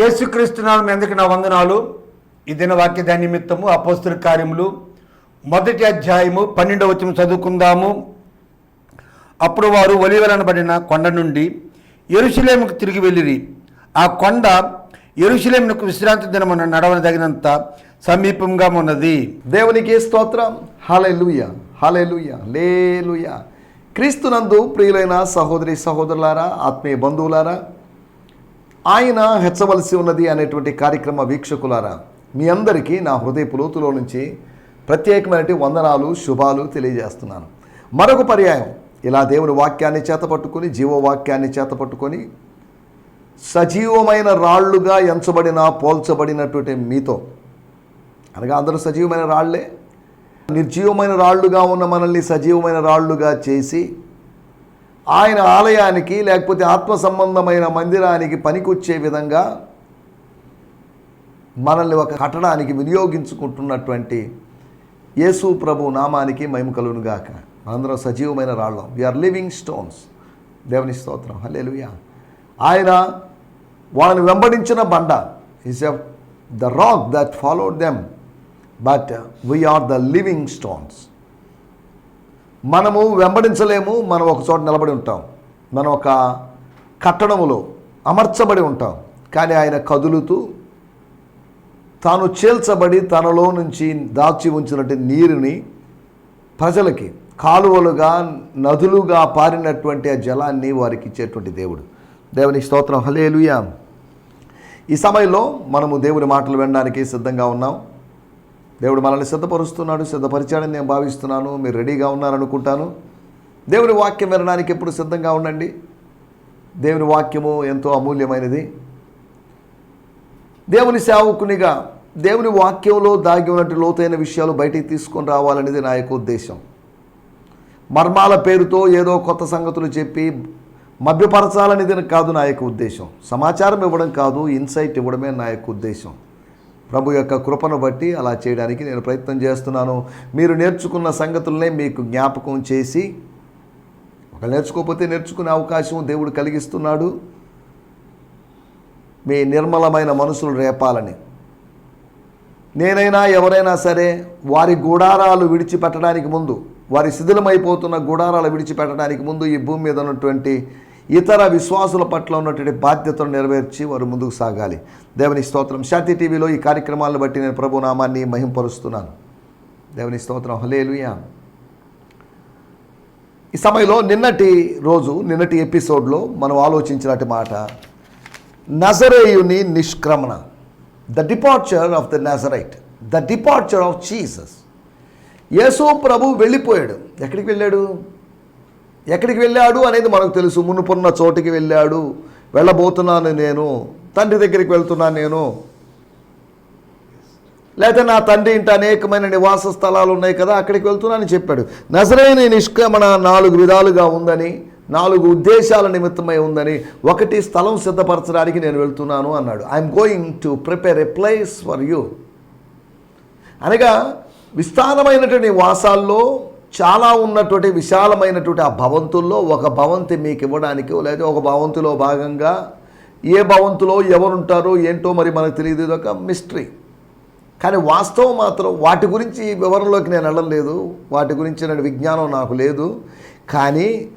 యేసుక్రీస్తునామం ఎందుకు నా వందనాలు? ఈ దిన వాక్య నిమిత్తము అపోస్తుల కార్యములు. మొదటి అధ్యాయము పన్నెండవ వచ్చిన చదువుకుందాము. అప్పుడు వారు ఒలివలనబడిన కొండ నుండి ఎరుశలేముకు తిరిగి వెళ్ళిరి. ఆ కొండ ఎరుశలేమునకు విశ్రాంతి దినమున నడవనదగినంత సమీపంగా ఉన్నది. దేవునికి స్తోత్రం. హాలెలుయ హాలెలుయ లేలుయ క్రీస్తునందు ప్రియులైన సహోదరి సహోదరులారా ఆత్మీయ బంధువులారా ఆయన హెచ్చవలసి ఉన్నది అనేటువంటి కార్యక్రమ వీక్షకులారా మీ అందరికీ నా హృదయపు లోతులో నుంచి ప్రత్యేకమైన వందనాలు శుభాలు తెలియజేస్తున్నాను. మరొక పర్యాయం ఇలా దేవుని వాక్యాన్ని చేతపట్టుకొని జీవవాక్యాన్ని చేతపట్టుకొని సజీవమైన రాళ్ళుగా ఎంచబడిన పోల్చబడినటువంటి మీతో. అనగా అందరూ సజీవమైన రాళ్ళే నిర్జీవమైన రాళ్ళుగా ఉన్న మనల్ని సజీవమైన రాళ్ళుగా చేసి ఆయన ఆలయానికి లేకపోతే ఆత్మ సంబంధమైన మందిరానికి పనికొచ్చే విధంగా మనల్ని ఒక కట్టడానికి వినియోగించుకుంటున్నటువంటి యేసు ప్రభు నామానికి మహిమ కలుగునుగాక. మనందరం సజీవమైన రాళ్ళం. వీఆర్ లివింగ్ స్టోన్స్ దేవుని స్తోత్రం. హలేలుయా ఆయన వాళ్ళని వెంబడించిన బండ. Is a the rock that followed them but we are the living stones మనము వెంబడించలేము మనం ఒక చోట నిలబడి ఉంటాం. మనం ఒక కట్టడములో అమర్చబడి ఉంటాం. కానీ ఆయన కదులుతూ తాను చేల్చబడి తనలో నుంచి దాచి ఉంచినటువంటి నీరుని ప్రజలకి కాలువలుగా నదులుగా పారినటువంటి ఆ జలాన్ని వారికి ఇచ్చేటువంటి దేవుడు. దేవుని స్తోత్రం. హలేలుయా ఈ సమయంలో మనము దేవుని మాటలు వినడానికి సిద్ధంగా ఉన్నాం. దేవుడు మనల్ని సిద్ధపరుస్తున్నాడు సిద్ధపరిచాడని నేను భావిస్తున్నాను మీరు రెడీగా ఉన్నారనుకుంటాను. దేవుని వాక్యం వినడానికి ఎప్పుడు సిద్ధంగా ఉండండి. దేవుని వాక్యము ఎంతో అమూల్యమైనది. దేవుని సేవకునిగా దేవుని వాక్యంలో దాగి ఉన్నట్టు లోతైన విషయాలు బయటికి తీసుకొని రావాలనేది నా యొక్క ఉద్దేశం. మర్మాల పేరుతో ఏదో కొత్త సంగతులు చెప్పి మభ్యపరచాలనేది కాదు నా యొక్క ఉద్దేశం. సమాచారం ఇవ్వడం కాదు ఇన్సైట్ ఇవ్వడమే నా యొక్క ఉద్దేశం. ప్రభు యొక్క కృపను బట్టి అలా చేయడానికి నేను ప్రయత్నం చేస్తున్నాను. మీరు నేర్చుకున్న సంగతులనే మీకు జ్ఞాపకం చేసి ఒక నేర్చుకోకపోతే నేర్చుకునే అవకాశం దేవుడు కలిగిస్తున్నాడు. మీ నిర్మలమైన మనసులు రేపాలని. నేనైనా ఎవరైనా సరే వారి గుడారాలు విడిచిపెట్టడానికి ముందు వారి శిథిలమైపోతున్న గుడారాలు విడిచిపెట్టడానికి ముందు ఈ భూమి మీద ఉన్నటువంటి ఇతర విశ్వాసుల పట్ల ఉన్నటువంటి బాధ్యతను నెరవేర్చి వారు ముందుకు సాగాలి. దేవుని స్తోత్రం. శాంతి టీవీలో ఈ కార్యక్రమాలను బట్టి నేను ప్రభు నామాన్ని మహింపరుస్తున్నాను. దేవుని స్తోత్రం. హలేలుయా ఈ సమయంలో నిన్నటి రోజు నిన్నటి ఎపిసోడ్లో మనం ఆలోచించినటి మాట నజరేయుని నిష్క్రమణ. The departure of the Nazarite the departure of Jesus యేసు ప్రభు వెళ్ళిపోయాడు. ఎక్కడికి వెళ్ళాడు? ఎక్కడికి వెళ్ళాడు అనేది మనకు తెలుసు. మునుపున్న చోటికి వెళ్ళాడు. వెళ్ళబోతున్నాను నేను. తండ్రి దగ్గరికి వెళ్తున్నాను నేను. లేకపోతే నా తండ్రి ఇంట అనేకమైన నివాస స్థలాలు ఉన్నాయి కదా అక్కడికి వెళ్తున్నానని చెప్పాడు. నజరైన నిష్క్రమణ నాలుగు విధాలుగా ఉందని నాలుగు ఉద్దేశాల నిమిత్తమై ఉందని ఒకటి స్థలం సిద్ధపరచడానికి నేను వెళ్తున్నాను అన్నాడు. I'm going to prepare a place for you అనగా విస్తారమైనటువంటి వాసాల్లో చాలా ఉన్నటువంటి విశాలమైనటువంటి ఆ భవంతుల్లో ఒక భవంతి మీకు ఇవ్వడానికి లేదా ఒక భవంతిలో భాగంగా ఏ భవంతులో ఎవరుంటారో ఏంటో మరి మనకు తెలియదు. ఇది ఒక మిస్టరీ కానీ వాస్తవం మాత్రం వాటి గురించి వివరంలోకి నేను వెళ్ళలేదు వాటి గురించి నేను విజ్ఞానం నాకు లేదు. కానీ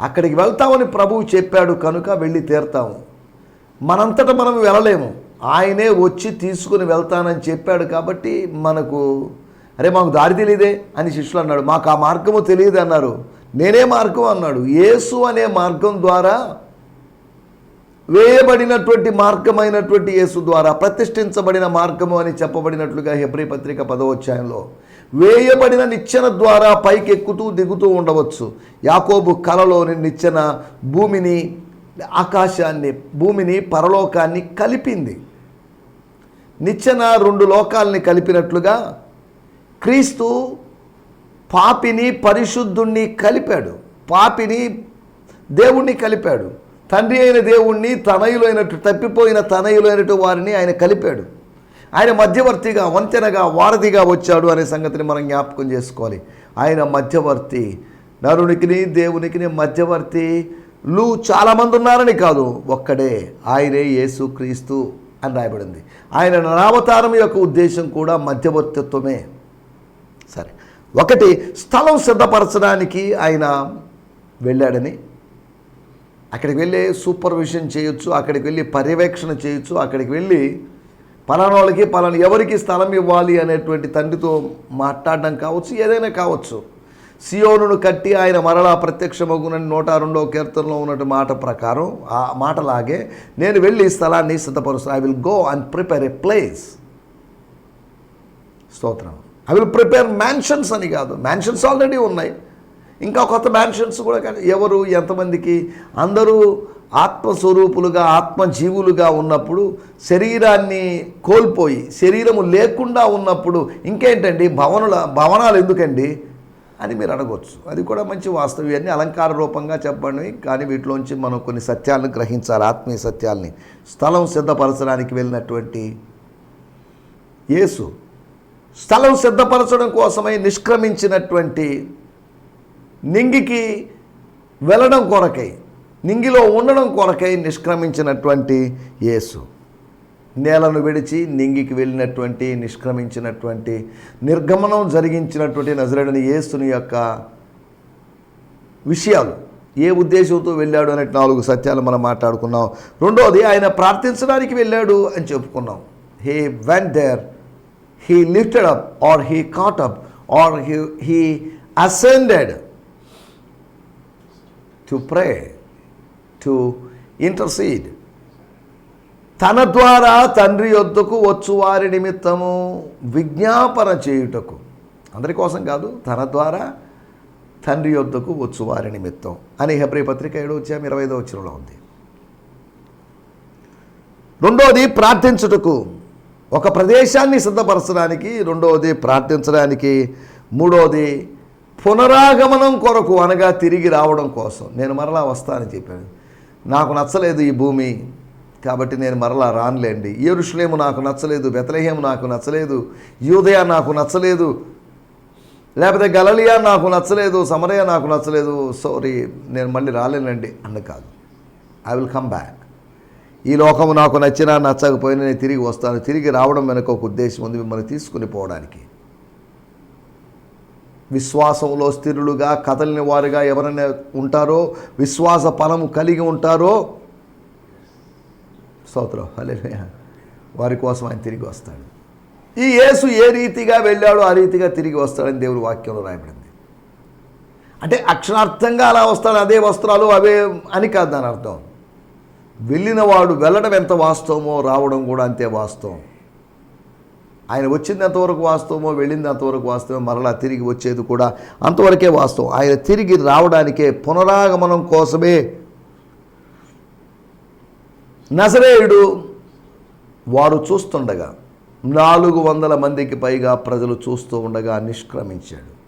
అక్కడికి వెళ్తామని ప్రభువు చెప్పాడు కనుక వెళ్ళి తీరుతాము. మనంతటా మనం వెళ్ళలేము. ఆయనే వచ్చి తీసుకుని వెళ్తానని చెప్పాడు కాబట్టి మనకు అరే మాకు దారి తెలియదే అని శిష్యులు అన్నాడు. మాకు ఆ మార్గము తెలియదు అన్నారు. నేనే మార్గం అన్నాడు. యేసు అనే మార్గం ద్వారా వేయబడినటువంటి మార్గమైనటువంటి యేసు ద్వారా ప్రతిష్ఠించబడిన మార్గము అని చెప్పబడినట్లుగా హెబ్రి పత్రిక పదవచ్చాయంలో వేయబడిన నిచ్చెన ద్వారా పైకి ఎక్కుతూ దిగుతూ ఉండవచ్చు. యాకోబు కలలోని నిచ్చెన భూమిని ఆకాశాన్ని భూమిని పరలోకాన్ని కలిపింది. నిచ్చెన రెండు లోకాల్ని కలిపినట్లుగా క్రీస్తు పాపిని పరిశుద్ధుణ్ణి కలిపాడు. పాపిని దేవుణ్ణి కలిపాడు. తండ్రి అయిన దేవుణ్ణి తనయులు అయినట్టు తప్పిపోయిన తనయులు అయినట్టు వారిని ఆయన కలిపాడు. ఆయన మధ్యవర్తిగా వంతెనగా వారధిగా వచ్చాడు అనే సంగతిని మనం జ్ఞాపకం చేసుకోవాలి. ఆయన మధ్యవర్తి. నరునికిని దేవునికిని మధ్యవర్తి. లు చాలామంది ఉన్నారని కాదు ఒక్కడే. ఆయనే యేసుక్రీస్తు అని రాయబడింది. ఆయన నరావతారం యొక్క ఉద్దేశం కూడా మధ్యవర్తిత్వమే. సరే. ఒకటి స్థలం సిద్ధపరచడానికి ఆయన వెళ్ళాడని. అక్కడికి వెళ్ళి సూపర్విజన్ చేయొచ్చు అక్కడికి వెళ్ళి పర్యవేక్షణ చేయొచ్చు అక్కడికి వెళ్ళి పలానా వాళ్ళకి పలానా ఎవరికి స్థలం ఇవ్వాలి అనేటువంటి తండ్రితో మాట్లాడడం కావచ్చు ఏదైనా కావచ్చు. సియోను కట్టి ఆయన మరలా ప్రత్యక్షమగునని నూట రెండో కీర్తనలో ఉన్నటువంటి మాట ప్రకారం ఆ మాటలాగే నేను వెళ్ళి స్థలాన్ని సిద్ధపరుస్తాను I will go and prepare a place. స్తోత్రం. ఐ విల్ ప్రిపేర్ మ్యాన్షన్స్ అని కాదు. మ్యాన్షన్స్ ఆల్రెడీ ఉన్నాయి. ఇంకా కొత్త మ్యాన్షన్స్ కూడా కానీ ఎవరు ఎంతమందికి? అందరూ ఆత్మస్వరూపులుగా ఆత్మజీవులుగా ఉన్నప్పుడు శరీరాన్ని కోల్పోయి శరీరము లేకుండా ఉన్నప్పుడు ఇంకేంటండి? భవనుల భవనాలు ఎందుకండి? అని మీరు అడగవచ్చు అది కూడా మంచి వాస్తవం ఇవన్నీ అలంకార రూపంగా చెప్పండి. కానీ వీటిలోంచి మనం కొన్ని సత్యాలను గ్రహించాలి. ఆత్మీయ సత్యాల్ని స్థలం సిద్ధపరచడానికి వెళ్ళినటువంటి యేసు స్థలం సిద్ధపరచడం కోసమై నిష్క్రమించినటువంటి నింగికి వెళ్ళడం కొరకై నింగిలో ఉండడం కొరకై నిష్క్రమించినటువంటి యేసు. నేలను విడిచి నింగికి వెళ్ళినటువంటి నిష్క్రమించినటువంటి నిర్గమనం జరిగించినటువంటి నజరడని యేసుని యొక్క విషయాలు ఏ ఉద్దేశంతో వెళ్ళాడు అనే నాలుగు సత్యాలు మనం మాట్లాడుకున్నాం. రెండోది ఆయన ప్రార్థించడానికి వెళ్ళాడు అని చెప్పుకున్నాం. He went there he lifted up or he caught up or he, he ascended to pray to intercede తన ద్వారా తండ్రి యొద్దకు వచ్చువారి నిమిత్తము విజ్ఞాపన చేయుటకు. అందరి కోసం కాదు తన ద్వారా తండ్రి యొద్దకు వచ్చువారి నిమిత్తం. అని హెబ్రి పత్రిక ఏడో వచ్చాము ఇరవై ఐదో వచ్చినలో ఉంది. రెండోది ప్రార్థించుటకు. ఒక ప్రదేశాన్ని సిద్ధపరచడానికి రెండవది ప్రార్థించడానికి మూడవది పునరాగమనం కొరకు అనగా తిరిగి రావడం కోసం. నేను మరలా వస్తానని చెప్పాను. నాకు నచ్చలేదు ఈ భూమి కాబట్టి నేను మరలా రానులేండి. ఏరుషులేము నాకు నచ్చలేదు బెతలహేము నాకు నచ్చలేదు యూదయ నాకు నచ్చలేదు లేకపోతే గలలియా నాకు నచ్చలేదు సమరయ నాకు నచ్చలేదు. సారీ నేను మళ్ళీ రాలేనండి అన్న కాదు. ఐ విల్ కమ్ బ్యాక్ ఈ లోకము నాకు నచ్చినా నచ్చకపోయినా నేను తిరిగి వస్తాను. తిరిగి రావడం వెనక ఒక ఉద్దేశం ఉంది మిమ్మల్ని తీసుకుని పోవడానికి. విశ్వాసంలో స్థిరులుగా కదలిన వారుగా ఎవరైనా ఉంటారో విశ్వాస ఫలము కలిగి ఉంటారో స్తోత్రం అలే వారి కోసం ఆయన తిరిగి వస్తాడు. ఈ యేసు ఏ రీతిగా వెళ్ళాడో ఆ రీతిగా తిరిగి వస్తాడని దేవుడి వాక్యంలో రాయబడింది. అంటే అక్షరార్థంగా అలా వస్తాడు అదే వస్త్రాలు అవే అని కాదు దాని అర్థం. వెళ్ళినవాడు వెళ్ళడం ఎంత వాస్తవమో రావడం కూడా అంతే వాస్తవం. ఆయన వచ్చింది ఎంతవరకు వాస్తవమో వెళ్ళింది అంతవరకు వాస్తవం మరలా తిరిగి వచ్చేది కూడా అంతవరకే వాస్తవం. ఆయన తిరిగి రావడానికే పునరాగమనం కోసమే నజరేయుడు వారు చూస్తుండగా నాలుగు వందల మందికి పైగా ప్రజలు చూస్తూ ఉండగా నిష్క్రమించాడు.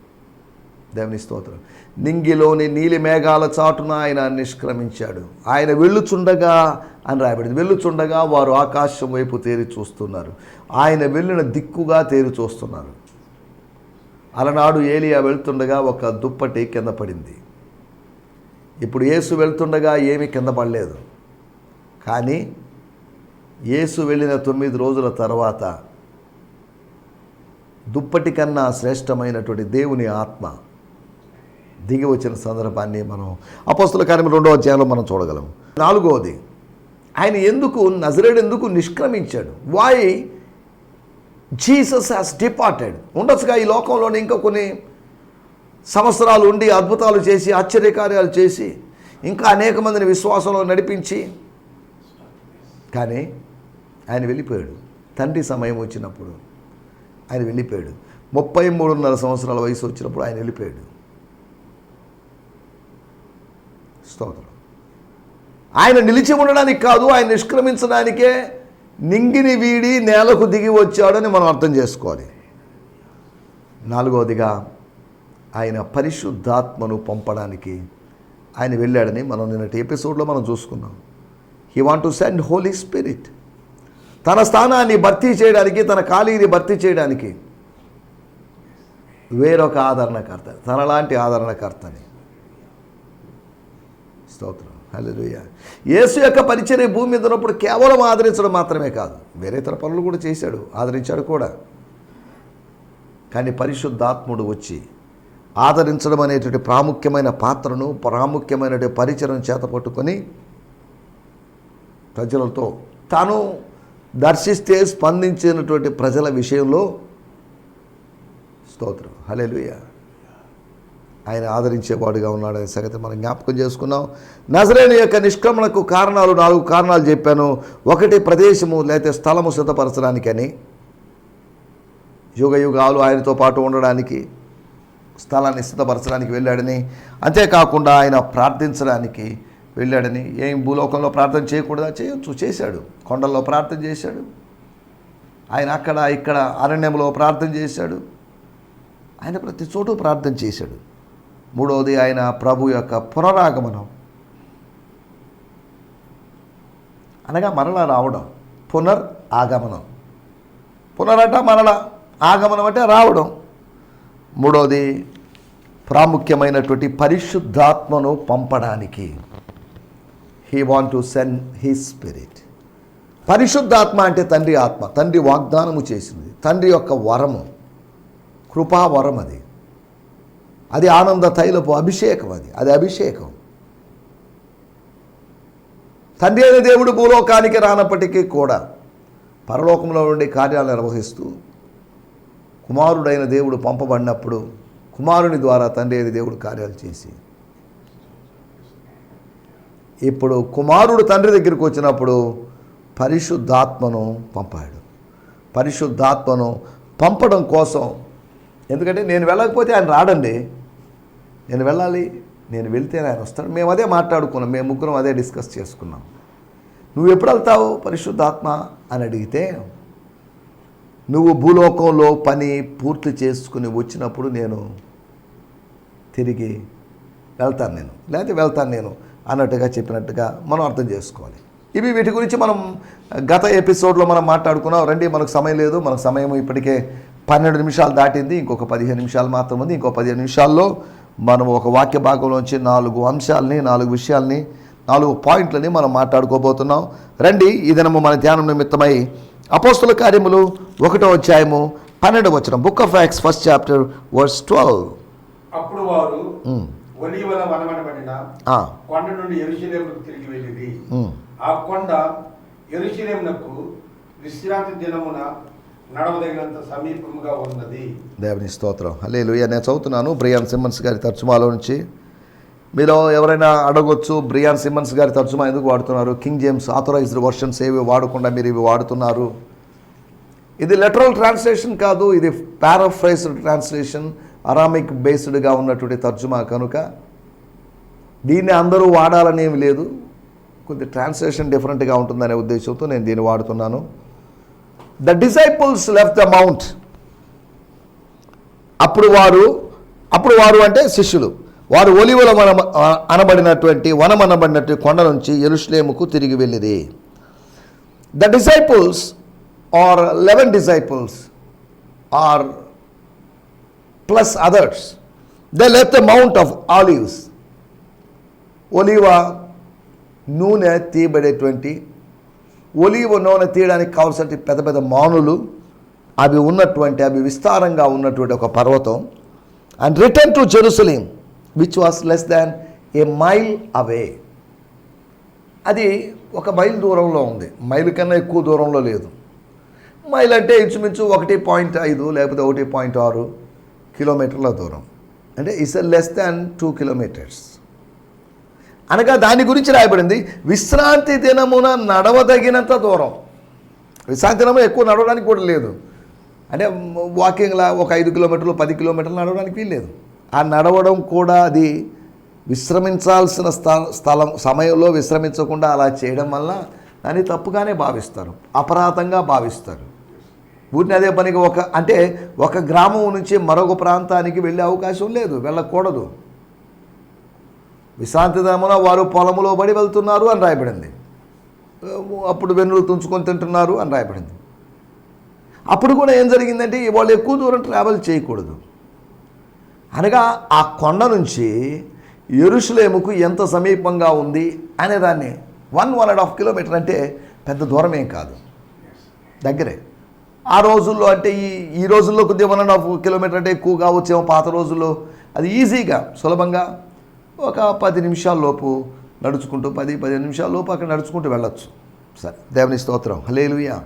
దేవుని స్తోత్రం. నింగిలోని నీలి మేఘాల చాటున ఆయన నిష్క్రమించాడు. ఆయన వెళ్ళుచుండగా అని రాయబడింది. వెళ్ళుచుండగా వారు ఆకాశం వైపు తేరి చూస్తున్నారు. ఆయన వెళ్ళిన దిక్కుగా తేరి చూస్తున్నారు. అలనాడు ఏలియా వెళ్తుండగా ఒక దుప్పటి కింద పడింది. ఇప్పుడు యేసు వెళ్తుండగా ఏమీ కింద పడలేదు. కానీ యేసు వెళ్ళిన తొమ్మిది రోజుల తర్వాత దుప్పటి కన్నా శ్రేష్టమైనటువంటి దేవుని ఆత్మ దిగి వచ్చిన సందర్భాన్ని మనం అపోస్తుల కార్యం రెండవ అధ్యాయంలో మనం చూడగలం నాలుగవది ఆయన ఎందుకు నజరేడు ఎందుకు నిష్క్రమించాడు? వై జీసస్ హ్యాస్ డిపార్టెడ్ ఉండొచ్చుగా ఈ లోకంలోని ఇంకా కొన్ని సంవత్సరాలు ఉండి అద్భుతాలు చేసి ఆశ్చర్యకార్యాలు చేసి ఇంకా అనేక మందిని విశ్వాసంలో నడిపించి కానీ ఆయన వెళ్ళిపోయాడు. తండ్రి సమయం వచ్చినప్పుడు ఆయన వెళ్ళిపోయాడు. ముప్పై మూడున్నర సంవత్సరాల వయసు వచ్చినప్పుడు ఆయన వెళ్ళిపోయాడు. స్తోత్రం. ఆయన నిలిచి ఉండడానికి కాదు ఆయన నిష్క్రమించడానికే నింగిని వీడి నేలకు దిగి వచ్చాడని మనం అర్థం చేసుకోవాలి. నాలుగవదిగా ఆయన పరిశుద్ధాత్మను పంపడానికి ఆయన వెళ్ళాడని మనం నిన్నటి ఎపిసోడ్లో మనం చూసుకున్నాం. He want to send holy spirit తన స్థానాన్ని భర్తీ చేయడానికి తన ఖాళీని భర్తీ చేయడానికి వేరొక ఆదరణకర్త తనలాంటి ఆదరణకర్తని స్తోత్రం. హలోయ యేసు యొక్క పరిచర్య భూమి మీద ఉన్నప్పుడు కేవలం ఆదరించడం మాత్రమే కాదు వేరే ఇతర పనులు కూడా చేశాడు ఆదరించాడు కూడా. కానీ పరిశుద్ధాత్ముడు వచ్చి ఆదరించడం అనేటువంటి ప్రాముఖ్యమైన పాత్రను ప్రాముఖ్యమైనటువంటి పరిచయం చేత పట్టుకొని ప్రజలతో తాను దర్శిస్తే స్పందించినటువంటి ప్రజల విషయంలో స్తోత్రం. హల్లెలూయ. ఆయన ఆదరించేవాడుగా ఉన్నాడనే సంగతి మనం జ్ఞాపకం చేసుకున్నాం. నజరైన యొక్క నిష్క్రమణకు కారణాలు నాలుగు కారణాలు చెప్పాను. ఒకటి ప్రదేశము లేకపోతే స్థలము సిద్ధపరచడానికని యుగ యుగాలు ఆయనతో పాటు ఉండడానికి స్థలాన్ని సిద్ధపరచడానికి వెళ్ళాడని అంతేకాకుండా ఆయన ప్రార్థించడానికి వెళ్ళాడని ఏం భూలోకంలో ప్రార్థన చేయకూడదా? చేయొచ్చు చేశాడు. కొండల్లో ప్రార్థన చేశాడు. ఆయన అక్కడ ఇక్కడ అరణ్యంలో ప్రార్థన చేశాడు. ఆయన ప్రతి చోటు ప్రార్థన చేశాడు. మూడవది ఆయన ప్రభు యొక్క పునరాగమనం. అనగా మరలా రావడం పునర్ ఆగమనం. పునరట మరల ఆగమనం అంటే రావడం. మూడవది ప్రాముఖ్యమైనటువంటి పరిశుద్ధాత్మను పంపడానికి. He want to send he spirit పరిశుద్ధాత్మ అంటే తండ్రి ఆత్మ తండ్రి వాగ్దానము చేసింది తండ్రి యొక్క వరము కృపావరం అది అది ఆనంద తైలపు అభిషేకం అది అది అభిషేకం. తండ్రి అయిన దేవుడు భూలోకానికి రానప్పటికీ కూడా పరలోకంలో ఉండి కార్యాలు నిర్వహిస్తూ కుమారుడైన దేవుడు పంపబడినప్పుడు కుమారుని ద్వారా తండ్రి అయిన దేవుడు కార్యాలు చేసి ఇప్పుడు కుమారుడు తండ్రి దగ్గరికి వచ్చినప్పుడు పరిశుద్ధాత్మను పంపాడు. పరిశుద్ధాత్మను పంపడం కోసం ఎందుకంటే నేను వెళ్ళకపోతే ఆయన రాడండి. నేను వెళ్ళాలి నేను వెళ్తే ఆయన వస్తాడు. మేము అదే మాట్లాడుకున్నాం మేము ముగ్గురం అదే డిస్కస్ చేసుకున్నాం. నువ్వు ఎప్పుడు వెళ్తావు పరిశుద్ధాత్మ అని అడిగితే నువ్వు భూలోకంలో పని పూర్తి చేసుకుని వచ్చినప్పుడు నేను తిరిగి వెళ్తాను నేను. లేకపోతే వెళ్తాను నేను అన్నట్టుగా చెప్పినట్టుగా మనం అర్థం చేసుకోవాలి. ఇవి వీటి గురించి మనం గత ఎపిసోడ్లో మనం మాట్లాడుకున్నాం. రండి మనకు సమయం లేదు మనకు సమయం ఇప్పటికే పన్నెండు నిమిషాలు దాటింది ఇంకొక పదిహేను నిమిషాలు మాత్రం ఉంది. ఇంకో పదిహేను నిమిషాల్లో మనం ఒక వాక్య భాగంలోంచి నాలుగు అంశాలని నాలుగు విషయాల్ని నాలుగు పాయింట్లని మనం మాట్లాడుకోబోతున్నాం. రండి ఈ దినము మన ధ్యానం నిమిత్తమై అపోస్తుల కార్యములు ఒకటో అధ్యాయము పన్నెండు వచ్చిన book of Acts first chapter verse twelve. అప్పుడు వారు ఒలీవల వనమనబడిన ఆ, కొండ నుండి తిరిగి వెళ్ళింది. ఆ కొండ విశ్రాంతి దినమున నడవదగినంత సమీపముగా ఉన్నది. దేవుని స్తోత్రం. హలే నేను చదువుతున్నాను బ్రియాన్ సిమ్మన్స్ గారి తర్జుమాలో నుంచి. మీలో ఎవరైనా అడగొచ్చు బ్రియాన్ సిమ్మన్స్ గారి తర్జుమా ఎందుకు వాడుతున్నారు? కింగ్ జేమ్స్ ఆథరైజ్డ్ వర్షన్స్ ఏవి వాడకుండా మీరు ఇవి వాడుతున్నారు. ఇది లెటరల్ ట్రాన్స్లేషన్ కాదు ఇది పారాఫ్రైజ్డ్ ట్రాన్స్లేషన్ అరామిక్ బేస్డ్గా ఉన్నటువంటి తర్జుమా కనుక. దీన్ని అందరూ వాడాలని లేదు. కొద్ది ట్రాన్స్లేషన్ డిఫరెంట్గా ఉంటుందనే ఉద్దేశంతో నేను దీన్ని వాడుతున్నాను. The disciples left the mount అప్పుడు వారు అప్పుడు వారు అంటే శిష్యులు. వారు ఒలివల అనబడినటువంటి వనం అనబడినటువంటి కొండ నుంచి ఎరుష్లేముకు తిరిగి వెళ్ళిది the disciples are eleven disciples are plus others they left the mount of olives ఒలివ నూనె తీయబడేటువంటి ఒలివ నూనె తీయడానికి కావాల్సిన పెద్ద పెద్ద మానులు అవి ఉన్నటువంటి అవి విస్తారంగా ఉన్నటువంటి ఒక పర్వతం. And return to Jerusalem which was less than a mile away అది ఒక మైల్ దూరంలో ఉంది. మైల్ కన్నా ఎక్కువ దూరంలో లేదు. మైల్ అంటే ఇంచుమించు ఒకటి పాయింట్ ఐదు లేకపోతే ఒకటి పాయింట్ ఆరు కిలోమీటర్ల దూరం. అంటే it's less than two kilometres అనగా దాని గురించి రాయబడింది విశ్రాంతి దినమున నడవదగినంత దూరం. విశ్రాంతి దినము ఎక్కువ నడవడానికి కూడా లేదు. అంటే వాకింగ్లా ఒక ఐదు కిలోమీటర్లు పది కిలోమీటర్లు నడవడానికి వీల్లేదు. ఆ నడవడం కూడా అది విశ్రమించాల్సిన స్థ స్థలం సమయంలో విశ్రమించకుండా అలా చేయడం వల్ల దాన్ని తప్పుగానే భావిస్తారు. అపరాధంగా భావిస్తారు. ఊరిని అదే పనికి ఒక అంటే ఒక గ్రామం నుంచి మరొక ప్రాంతానికి వెళ్ళే అవకాశం లేదు వెళ్ళకూడదు. విశ్రాంతిదమున వారు పొలములో పడి వెళ్తున్నారు అని రాయబడింది. అప్పుడు వెన్నులు తుంచుకొని తింటున్నారు అని రాయబడింది. అప్పుడు కూడా ఏం జరిగిందంటే వాళ్ళు ఎక్కువ దూరం ట్రావెల్ చేయకూడదు. అనగా ఆ కొండ నుంచి ఎరుషులేముకు ఎంత సమీపంగా ఉంది అనే దాన్ని one one and half kilometre అంటే పెద్ద దూరం ఏం కాదు. దగ్గరే. ఆ రోజుల్లో అంటే ఈ ఈ రోజుల్లో కొద్దిగా వన్ అండ్ హాఫ్ కిలోమీటర్ అంటే ఎక్కువ కావచ్చేమో పాత రోజుల్లో. అది ఈజీగా సులభంగా ఒక పది నిమిషాల లోపు నడుచుకుంటూ పది పదిహేను నిమిషాల లోపు అక్కడ నడుచుకుంటూ వెళ్ళొచ్చు. సరే దేవుని స్తోత్రం. హలేలుయా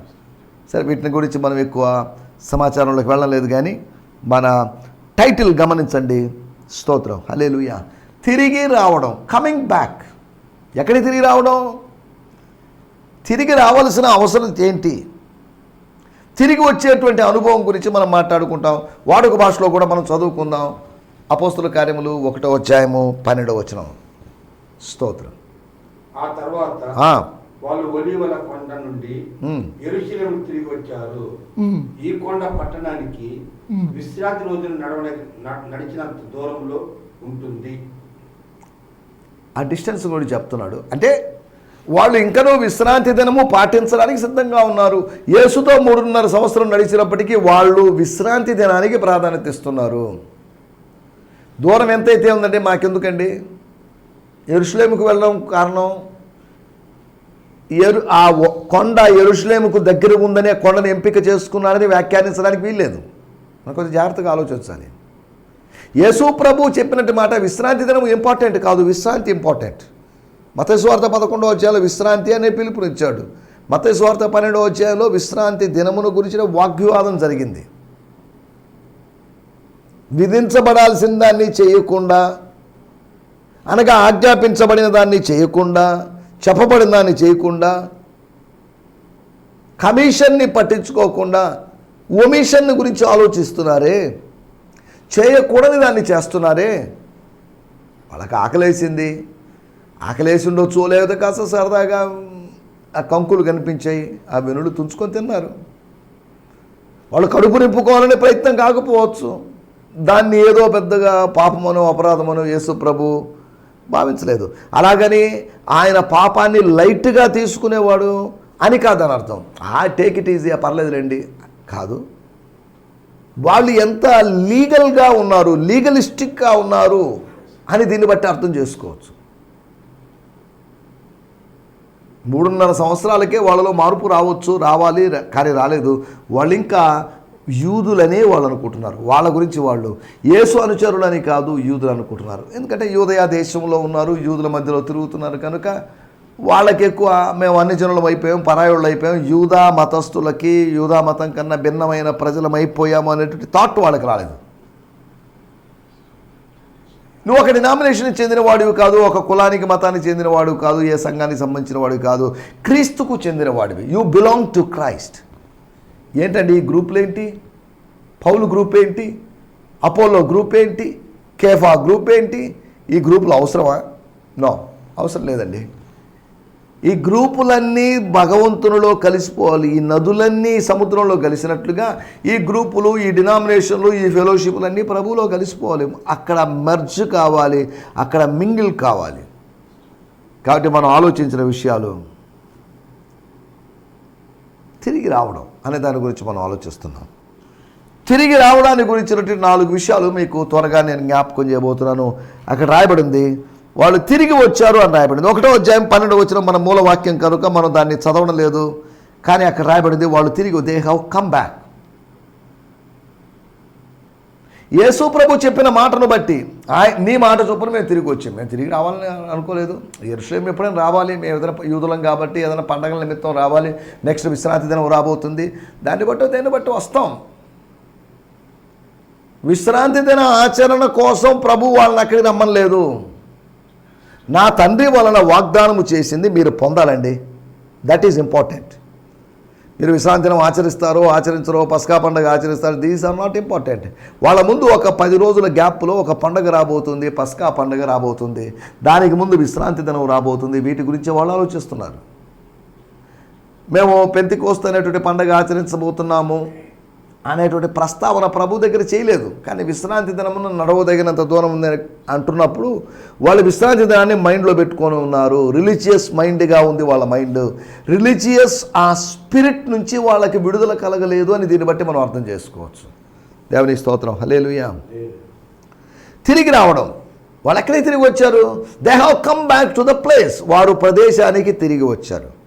సరే వీటిని గురించి మనం ఎక్కువ సమాచారంలోకి వెళ్ళలేదు కానీ మన టైటిల్ గమనించండి. స్తోత్రం. హలేలుయా తిరిగి రావడం కమింగ్ బ్యాక్ ఎక్కడికి తిరిగి రావడం? తిరిగి రావాల్సిన అవసరం ఏంటి? తిరిగి వచ్చేటువంటి అనుభవం గురించి మనం మాట్లాడుకుంటాం. వాడుక భాషలో కూడా మనం చదువుకుందాం. అపోస్తుల కార్యములు ఒకటో అధ్యాయము పన్నెండో వచనం. స్తోత్రం. ఆ తర్వాత వాళ్ళు ఒలీవల కొండ నుండి తిరిగి వచ్చారు. ఈ కొండ పట్టణానికి విశ్రాంతి న- నడిచినంత దూరంలో ఉంటుంది. ఆ డిస్టెన్స్ గురించి చెప్తున్నాడు. అంటే వాళ్ళు ఇంకనూ విశ్రాంతి దినము పాటించడానికి సిద్ధంగా ఉన్నారు. యేసుతో మూడున్నర సంవత్సరం నడిచినప్పటికీ వాళ్ళు విశ్రాంతి దినానికి ప్రాధాన్యత ఇస్తున్నారు. దూరం ఎంతైతే ఉందంటే మాకెందుకండి? ఎరుషులేముకు వెళ్ళడం కారణం ఎరు ఆ కొండ ఎరుషులేముకు దగ్గర ఉందనే కొండను ఎంపిక చేసుకున్నారని వ్యాఖ్యానించడానికి వీల్లేదు. మనం కొంచెం జాగ్రత్తగా ఆలోచించాలి. యేసు ప్రభు చెప్పినట్టు మాట విశ్రాంతి దినం ఇంపార్టెంట్ కాదు విశ్రాంతి ఇంపార్టెంట్. మతస్వార్థ పదకొండో అధ్యాయంలో విశ్రాంతి అనే పిలుపునిచ్చాడు. మతస్వార్థ పన్నెండో అధ్యాయంలో విశ్రాంతి దినమును గురించిన వాగ్వివాదం జరిగింది. విధించబడాల్సిన దాన్ని చేయకుండా అనగా ఆజ్ఞాపించబడిన దాన్ని చేయకుండా చెప్పబడిన దాన్ని చేయకుండా కమిషన్ని పట్టించుకోకుండా ఒమిషన్ని గురించి ఆలోచిస్తున్నారే? చేయకూడని దాన్ని చేస్తున్నారే? వాళ్ళకి ఆకలేసింది. ఆకలేసి ఉండొచ్చు లేకపోతే కాస్త సరదాగా ఆ కంకులు కనిపించాయి ఆ వెనులు తుంచుకొని తిన్నారు. వాళ్ళు కడుపు నింపుకోవాలనే ప్రయత్నం కాకపోవచ్చు. దాన్ని ఏదో పెద్దగా పాపమనో అపరాధమనో యేసు ప్రభు భావించలేదు. అలాగని ఆయన పాపాన్ని లైట్గా తీసుకునేవాడు అని కాదని అర్థం. ఆ టేక్ ఇట్ ఈజీ పర్లేదులేండి కాదు. వాళ్ళు ఎంత లీగల్గా ఉన్నారు లీగలిస్టిక్గా ఉన్నారు అని దీన్ని బట్టి అర్థం చేసుకోవచ్చు. మూడున్నర సంవత్సరాలకే వాళ్ళలో మార్పు రావచ్చు రావాలి కానీ రాలేదు. వాళ్ళు ఇంకా యూదులనే వాళ్ళు అనుకుంటున్నారు వాళ్ళ గురించి వాళ్ళు యేసు అనుచరులని కాదు యూదులు అనుకుంటున్నారు ఎందుకంటే యూదయా దేశంలో ఉన్నారు యూదుల మధ్యలో తిరుగుతున్నారు కనుక వాళ్ళకి ఎక్కువ మేము అన్ని జనులం అయిపోయాం పరాయుళ్ళు అయిపోయాం యూదా మతస్థులకి యూదా మతం కన్నా భిన్నమైన ప్రజలం అయిపోయాము అనేటువంటి థాట్ వాళ్ళకి రాలేదు. నువ్వు ఒక డినామినేషన్కి చెందినవాడివి కాదు ఒక కులానికి మతానికి చెందినవాడు కాదు ఏ సంఘానికి సంబంధించిన వాడివి కాదు క్రీస్తుకు చెందినవాడివి యూ బిలాంగ్ టు క్రైస్ట్ ఏంటండి ఈ గ్రూపులు ఏంటి? పౌలు గ్రూప్ ఏంటి? అపోలో గ్రూప్ ఏంటి? కేఫా గ్రూప్ ఏంటి? ఈ గ్రూపులు అవసరమా? నో అవసరం లేదండి. ఈ గ్రూపులన్నీ భగవంతునిలో కలిసిపోవాలి. ఈ నదులన్నీ సముద్రంలో కలిసినట్లుగా ఈ గ్రూపులు ఈ డినామినేషన్లు ఈ ఫెలోషిప్లన్నీ ప్రభువులో కలిసిపోవాలి. అక్కడ మెర్జ్ కావాలి. అక్కడ మింగిల్ కావాలి. కాబట్టి మనం ఆలోచించిన విషయాలు తిరిగి రావడం. అనే దాని గురించి మనం ఆలోచిస్తున్నాం. తిరిగి రావడానికి గురించినటువంటి నాలుగు విషయాలు మీకు త్వరగా నేను జ్ఞాపకం చేయబోతున్నాను. అక్కడ రాయబడింది వాళ్ళు తిరిగి వచ్చారు అని రాయబడింది. ఒకటో అధ్యాయం పన్నెండు వచ్చిన మన మూల వాక్యం కనుక మనం దాన్ని చదవడం లేదు. కానీ అక్కడ రాయబడింది వాళ్ళు తిరిగి దే హ్యావ్ కమ్ బ్యాక్ యేసు ప్రభు చెప్పిన మాటను బట్టి ఆయ నీ మాట చొప్పున మేము తిరిగి వచ్చాం. మేము తిరిగి రావాలని అనుకోలేదు. ఎరుషులేం ఎప్పుడైనా రావాలి? మేము ఏదైనా యూదులం కాబట్టి ఏదైనా పండగల నిమిత్తం రావాలి. నెక్స్ట్ విశ్రాంతి దినం రాబోతుంది. దాన్ని బట్టి దేన్ని బట్టి వస్తాం. విశ్రాంతి దిన ఆచరణ కోసం ప్రభు వాళ్ళని అక్కడికి రమ్మలేదు నా తండ్రి వలన వాగ్దానము చేసింది మీరు పొందాలండి. దట్ ఈజ్ ఇంపార్టెంట్ మీరు విశ్రాంతి దినం ఆచరిస్తారో ఆచరించరో పసకా పండుగ ఆచరిస్తారు దీస్ ఆర్ నాట్ ఇంపార్టెంట్. వాళ్ళ ముందు ఒక పది రోజుల గ్యాప్లో ఒక పండుగ రాబోతుంది పసకా పండుగ రాబోతుంది. దానికి ముందు విశ్రాంతి దినం రాబోతుంది. వీటి గురించి వాళ్ళు ఆలోచిస్తున్నారు. మేము పెంతికోస్తు అనేటువంటి పండుగ ఆచరించబోతున్నాము. అనేటువంటి ప్రస్తావన ప్రభు దగ్గర చేయలేదు. కానీ విశ్రాంతి దినమున నడవదగినంత దూరం ఉంది అంటున్నప్పుడు వాళ్ళు విశ్రాంతి దినాన్ని మైండ్లో పెట్టుకొని ఉన్నారు. రిలీజియస్ మైండ్గా ఉంది వాళ్ళ మైండ్. రిలీజియస్ ఆ స్పిరిట్ నుంచి వాళ్ళకి విడుదల కలగలేదు అని దీన్ని బట్టి మనం అర్థం చేసుకోవచ్చు. దేవుని స్తోత్రం. హలేలుయా తిరిగి రావడం. వాళ్ళు ఎక్కడికి తిరిగి వచ్చారు? They have come back to the place వారు ప్రదేశానికి తిరిగి వచ్చారు.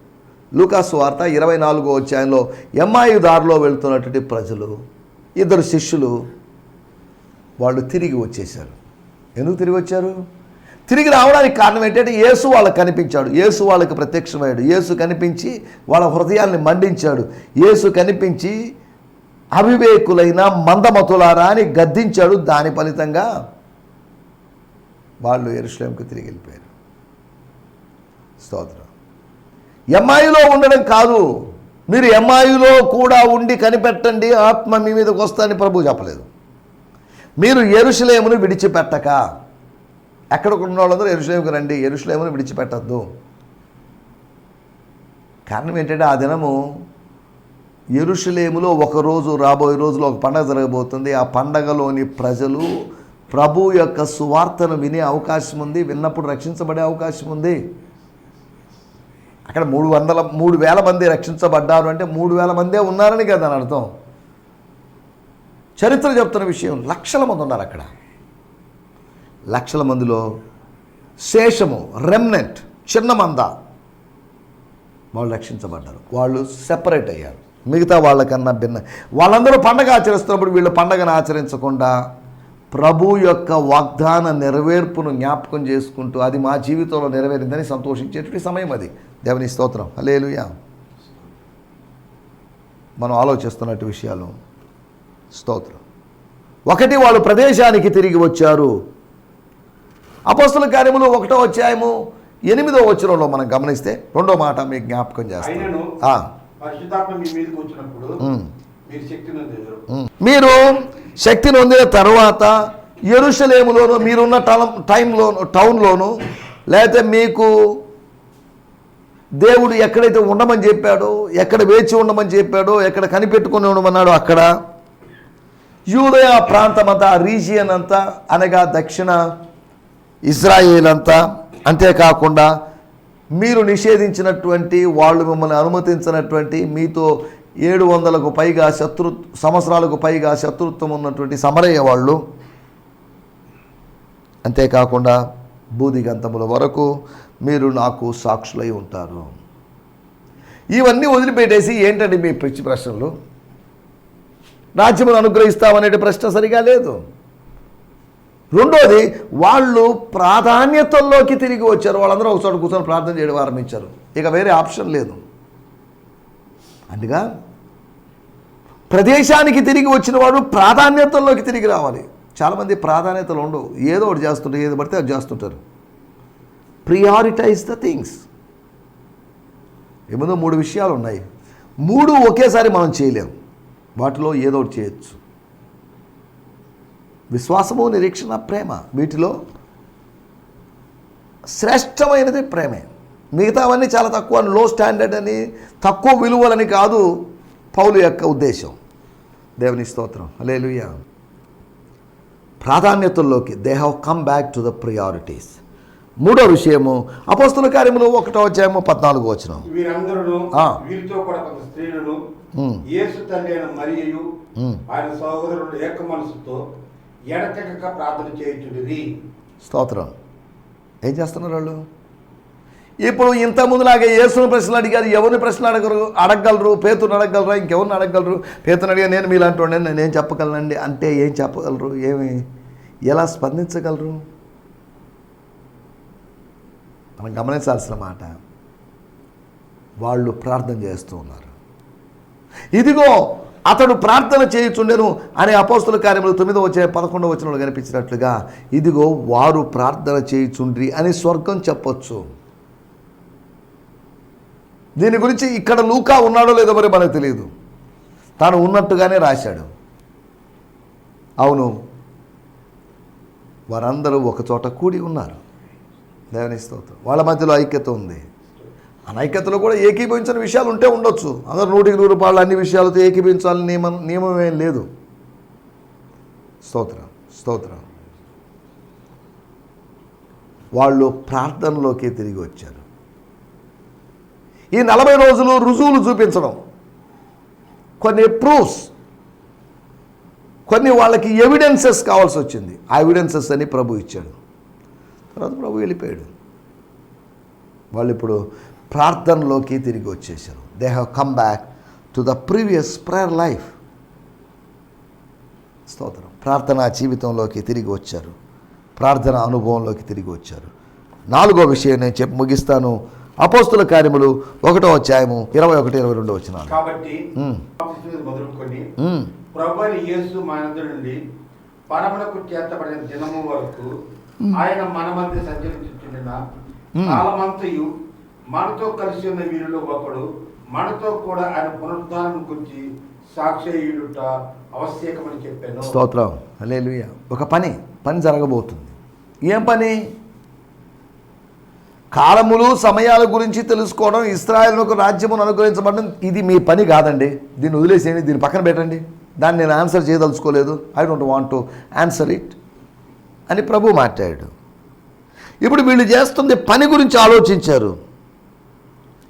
లూకాసు వార్త ఇరవై నాలుగో అధ్యాయంలో ఎంఐ దారిలో వెళ్తున్నటువంటి ప్రజలు ఇద్దరు శిష్యులు వాళ్ళు తిరిగి వచ్చేసారు ఎందుకు తిరిగి వచ్చారు? తిరిగి రావడానికి కారణం ఏంటంటే యేసు వాళ్ళకి కనిపించాడు. యేసు వాళ్ళకి ప్రత్యక్షమయ్యాడు. యేసు కనిపించి వాళ్ళ హృదయాల్ని మండించాడు. యేసు కనిపించి అవివేకులైన మందమతులారా అని గద్దించాడు. దాని ఫలితంగా వాళ్ళు ఎరుశ్లేంకి తిరిగి వెళ్ళిపోయారు. స్తోత్రం. ఎంఐలో ఉండడం కాదు. మీరు ఎంఐలో కూడా ఉండి కనిపెట్టండి ఆత్మ మీ మీదకి వస్తుందని ప్రభు చెప్పలేదు. మీరు ఎరుషలేమును విడిచిపెట్టక. ఎక్కడ ఉన్న వాళ్ళందరూ ఎరుషలేముకి రండి ఎరుషలేమును విడిచిపెట్టద్దు. కారణం ఏంటంటే ఆ దినము ఎరుషలేములో ఒక రోజు రాబోయే రోజులో ఒక పండగ జరగబోతుంది. ఆ పండగలోని ప్రజలు ప్రభు యొక్క సువార్తను వినే అవకాశం ఉంది విన్నప్పుడు రక్షించబడే అవకాశం ఉంది. అక్కడ మూడు వందల మూడు వేల మంది రక్షించబడ్డారు అంటే మూడు వేల మందే ఉన్నారని కదా దాని అర్థం. చరిత్ర చెప్తున్న విషయం లక్షల మంది ఉన్నారు అక్కడ. లక్షల మందిలో శేషము రెమ్నెంట్ చిన్న మంద వాళ్ళు రక్షించబడ్డారు. వాళ్ళు సెపరేట్ అయ్యారు. మిగతా వాళ్ళకన్నా భిన్న వాళ్ళందరూ పండగ ఆచరిస్తున్నప్పుడు వీళ్ళు పండగను ఆచరించకుండా ప్రభు యొక్క వాగ్దాన నెరవేర్పును జ్ఞాపకం చేసుకుంటూ అది మా జీవితంలో నెరవేరిందని సంతోషించేటువంటి సమయం అది. దేవుని స్తోత్రం. హలేలుయా మనం ఆలోచిస్తున్నట్టు విషయాలు. స్తోత్రం. ఒకటి వాళ్ళు ప్రదేశానికి తిరిగి వచ్చారు. అపస్తుల కార్యములు ఒకటో అధ్యాయము ఎనిమిదో వచనంలో మనం గమనిస్తే రెండో మాట మీకు జ్ఞాపకం చేస్తాను. మీరు శక్తిని. మీరు శక్తి నొందిన తర్వాత ఎరుషలేములోను మీరున్న టలం టైంలోను టౌన్లోను లేకపోతే మీకు దేవుడు ఎక్కడైతే ఉండమని చెప్పాడో ఎక్కడ వేచి ఉండమని చెప్పాడో ఎక్కడ కనిపెట్టుకుని ఉండమన్నాడో అక్కడ యూదయ ప్రాంతం అంతా రీజియన్ అంతా అనగా దక్షిణ ఇజ్రాయేల్ అంతా అంతేకాకుండా మీరు నిషేధించినటువంటి వాళ్ళు మిమ్మల్ని అనుమతించినటువంటి మీతో ఏడు వందలకు పైగా శత్రు సంవత్సరాలకు పైగా శత్రుత్వం ఉన్నటువంటి సమరయ్య వాళ్ళు. అంతేకాకుండా బూదిగంతముల వరకు మీరు నాకు సాక్షులై ఉంటారు. ఇవన్నీ వదిలిపెట్టేసి ఏంటండి మీ పిచ్చి ప్రశ్నలు? రాజ్యమును అనుగ్రహిస్తామనే ప్రశ్న సరిగా లేదు. రెండోది వాళ్ళు ప్రాధాన్యతల్లోకి తిరిగి వచ్చారు. వాళ్ళందరూ ఒకసారి కూర్చొని ప్రార్థన చేయడం ఆరంభించారు. ఇక వేరే ఆప్షన్ లేదు. అందుగా ప్రదేశానికి తిరిగి వచ్చిన వాడు ప్రాధాన్యతల్లోకి తిరిగి రావాలి. చాలామంది ప్రాధాన్యతలు ఉండవు. ఏదో ఒకటి చేస్తుంటారు ఏది పడితే అది చేస్తుంటారు. ప్రియారిటైజ్ ద థింగ్స్ ఏముందో మూడు విషయాలు ఉన్నాయి మూడు ఒకేసారి మనం చేయలేం. వాటిలో ఏదో ఒకటి చేయొచ్చు. విశ్వాసము నిరీక్షణ ప్రేమ వీటిలో శ్రేష్టమైనది ప్రేమే. మిగతావన్నీ చాలా తక్కువ లో స్టాండర్డ్ అని తక్కువ విలువలని కాదు పౌలు యొక్క ఉద్దేశం. దేవుని స్తోత్రం. అలేలుయ్య ప్రాధాన్యతల్లోకి they have come back to the priorities మూడో విషయము అపోస్తుల కార్యములు ఒకటో అధ్యాయము పద్నాలుగు వచనం. వీరందరూ ఆ. వీరితో కూడా కొంత స్త్రీలను ఉమ్. యేసు తండ్రి అయిన మరియు ఉమ్. ఆయన సహోదరుడు ఏక మనసుతో ఎడతెగక ప్రార్థన చేయుచుండిరి. స్తోత్రం. ఏం చేస్తున్నారు వాళ్ళు? ఇప్పుడు ఇంత ముందులాగే యేసుని ప్రశ్నలు అడిగారు ఎవరిని ప్రశ్నలు అడగరు అడగగలరు పేతుని అడగగలరా ఇంకెవరిని అడగగలరు? పేతుని అడిగా నేను మీలాంటి వాడిని నేను ఏం చెప్పగలనండి? అంటే ఏం చెప్పగలరు? ఏమి? ఎలా స్పందించగలరు? మనం గమనించాల్సిన మాట వాళ్ళు ప్రార్థన చేస్తూ ఉన్నారు. ఇదిగో అతడు ప్రార్థన చేయుచుండెను అనే అపోస్తుల కార్యములు తొమ్మిదో వచ్చే పదకొండవ వచనంలో కనిపించినట్లుగా ఇదిగో వారు ప్రార్థన చేయుచుండ్రి అని స్వర్గం చెప్పొచ్చు. దీని గురించి ఇక్కడ లూకా ఉన్నాడో లేదో మరి మనకు తెలియదు తాను ఉన్నట్టుగానే రాశాడు. అవును వారందరూ ఒకచోట కూడి ఉన్నారు. దేవుని స్తోత్రం వాళ్ళ మధ్యలో ఐక్యత ఉంది. అనైక్యతలో కూడా ఏకీభవించిన విషయాలు ఉంటే ఉండొచ్చు. అందరు నూటికి నూరు రూపాయలు అన్ని విషయాలతో ఏకీభవించాలని నియమం నియమం ఏం లేదు. స్తోత్రం స్తోత్రం. వాళ్ళు ప్రార్థనలోకి తిరిగి వచ్చారు. ఈ నలభై రోజులు రుజువులు చూపించడం కొన్ని ప్రూఫ్స్ కొన్ని వాళ్ళకి ఎవిడెన్సెస్ కావాల్సి వచ్చింది. ఆ ఎవిడెన్సెస్ అని ప్రభు ఇచ్చాడు. తర్వాత ప్రభు వెళ్ళిపోయాడు. వాళ్ళు ఇప్పుడు ప్రార్థనలోకి తిరిగి వచ్చేసారు they have come back to the previous prayer life స్తోత్రం. ప్రార్థనా జీవితంలోకి తిరిగి వచ్చారు. ప్రార్థన అనుభవంలోకి తిరిగి వచ్చారు. నాలుగో విషయం నేను చెప్పి ముగిస్తాను. అపోస్తుల కార్యములు ఒకటో అధ్యాయము ఇరవై ఒకటి ఇరవై రెండు వచ్చినాలు కాబట్టి మొదలుకొని. ప్రభు యేసు నుండి పరమునకు చేర్చబడిన దినము వరకు ఆయన మన మధ్య సంచరించుచుండిన. కాలమంతయు మనతో కలిసి ఉన్న వీరిలో ఒకడు మనతో కూడా ఆయన పునరుద్ధానం గురించి సాక్షియుడుట ఆవశ్యకమని చెప్పాను. స్తోత్రం. హల్లెలూయా. ఒక పని పని జరగబోతుంది. ఏం పని? కాలములు సమయాల గురించి తెలుసుకోవడం ఇస్రాయల్కు రాజ్యమును అనుగ్రహించబడడం ఇది మీ పని కాదండి. దీన్ని వదిలేసేయండి దీన్ని పక్కన పెట్టండి. దాన్ని నేను answer చేయదలుచుకోలేదు. I don't want to answer it అని ప్రభు మాట్లాడాడు. ఇప్పుడు వీళ్ళు చేస్తుంది పని గురించి ఆలోచించారు.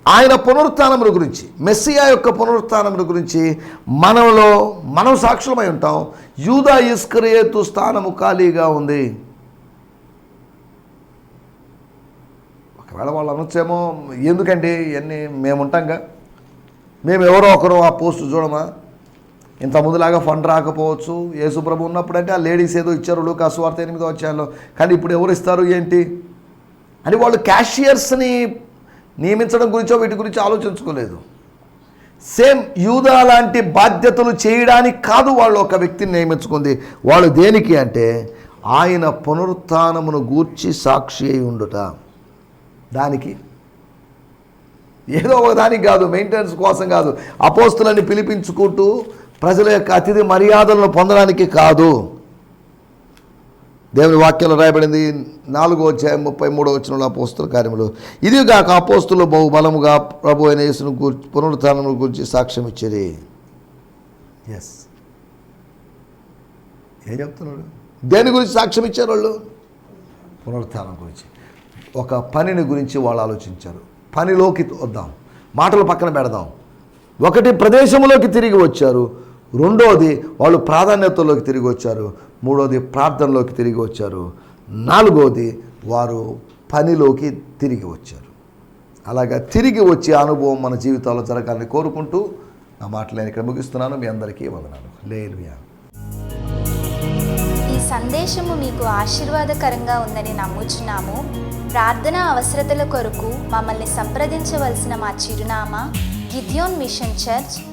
ఆయన పునరుత్నముల గురించి మెస్సియా యొక్క పునరుత్నముల గురించి మనలో మనం సాక్షులమై ఉంటాం. యూదా ఇస్కరేతు స్థానము ఖాళీగా ఉంది. ఒకవేళ వాళ్ళు అనొచ్చేమో ఎందుకండి ఇవన్నీ మేము ఉంటాంగా? మేము ఎవరో ఒకరు ఆ పోస్ట్ చూడమా? ఇంత ముందులాగా ఫండ్ రాకపోవచ్చు. యేసుప్రభు ఉన్నప్పుడంటే ఆ లేడీస్ ఏదో ఇచ్చారు లూకాసు వార్త ఎనిమిదో వచ్చాలో కానీ ఇప్పుడు ఎవరు ఇస్తారు ఏంటి? అని వాళ్ళు క్యాషియర్స్ని నియమించడం గురించో వీటి గురించి ఆలోచించుకోలేదు. సేమ్ యూదా లాంటి బాధ్యతలు చేయడానికి కాదు వాళ్ళు ఒక వ్యక్తిని నియమించుకుంది. వాళ్ళు దేనికి అంటే ఆయన పునరుత్నమును గూర్చి సాక్షి అయి ఉండుట. దానికి. ఏదో ఒక దానికి కాదు మెయింటెనెన్స్ కోసం కాదు. అపోస్తులని పిలిపించుకుంటూ ప్రజల యొక్క అతిథి మర్యాదలను పొందడానికి కాదు. దేవుని వాక్యంలో రాయబడింది నాలుగో అధ్యాయం ముప్పై మూడో వచ్చిన అపోస్తుల కార్యములు. ఇది కాక అపోస్తులు బహు బలముగా ప్రభు అయిన యేసును గురించి పునరుత్నము గురించి సాక్ష్యం ఇచ్చేది ఎస్ ఏం చెప్తున్నాడు? దేని గురించి సాక్ష్యం ఇచ్చారు వాళ్ళు? పునరుత్థానం గురించి. ఒక పనిని గురించి వాళ్ళు ఆలోచించారు. పనిలోకి వద్దాం. మాటలు పక్కన పెడదాం. ఒకటి ప్రదేశంలోకి తిరిగి వచ్చారు. రెండోది వాళ్ళు ప్రాధాన్యతలోకి తిరిగి వచ్చారు. మూడోది ప్రార్థనలోకి తిరిగి వచ్చారు. నాలుగోది వారు పనిలోకి తిరిగి వచ్చారు. అలాగా తిరిగి వచ్చే అనుభవం మన జీవితాల్లో జరగాలని కోరుకుంటూ నా మాటలు నేను ఇక్కడ ముగిస్తున్నాను. మీ అందరికీ వందనాలు. లేలుయా ఈ సందేశము మీకు ఆశీర్వాదకరంగా ఉందని నమ్ముచున్నాము. ప్రార్థన అవసరతల కొరకు మమ్మల్ని సంప్రదించవలసిన మా చిరునామా గిద్యోన్ మిషన్ చర్చ్